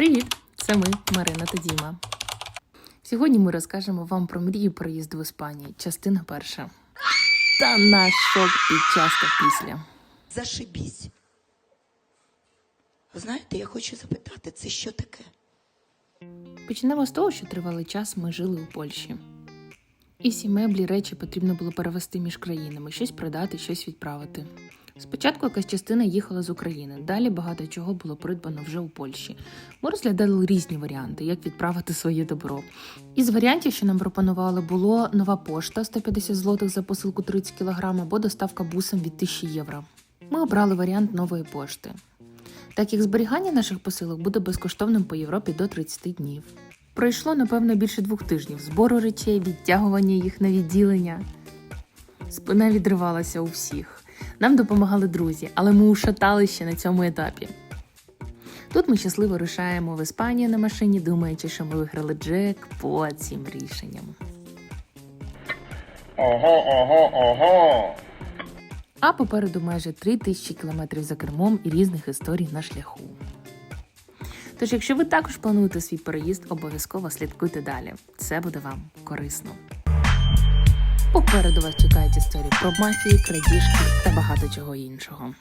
Привіт! Це ми, Марина та Діма. Сьогодні ми розкажемо вам про мрію проїзду в Іспанії, частина перша. Та наш шок під час та після. Зашибісь. Знаєте, я хочу запитати, це що таке? Почнемо з того, що тривалий час ми жили у Польщі. І всі меблі, речі потрібно було перевезти між країнами, щось продати, щось відправити. Спочатку якась частина їхала з України, далі багато чого було придбано вже у Польщі. Ми розглядали різні варіанти, як відправити своє добро. Із варіантів, що нам пропонували, було нова пошта 150 злотих за посилку 30 кг або доставка бусом від 1000 євро. Ми обрали варіант нової пошти. Так як зберігання наших посилок буде безкоштовним по Європі до 30 днів. Пройшло, напевно, більше двох тижнів збору речей, відтягування їх на відділення. Спина відривалася у всіх. Нам допомагали друзі, але ми ушатали ще на цьому етапі. Тут ми щасливо рушаємо в Іспанію на машині, думаючи, що ми виграли джек по цим рішенням. Ого, ого, ого. А попереду майже 3000 кілометрів за кермом і різних історій на шляху. Тож, якщо ви також плануєте свій переїзд, обов'язково слідкуйте далі. Це буде вам корисно. Попереду вас чекають історії про мафії, крадіжки та багато чого іншого.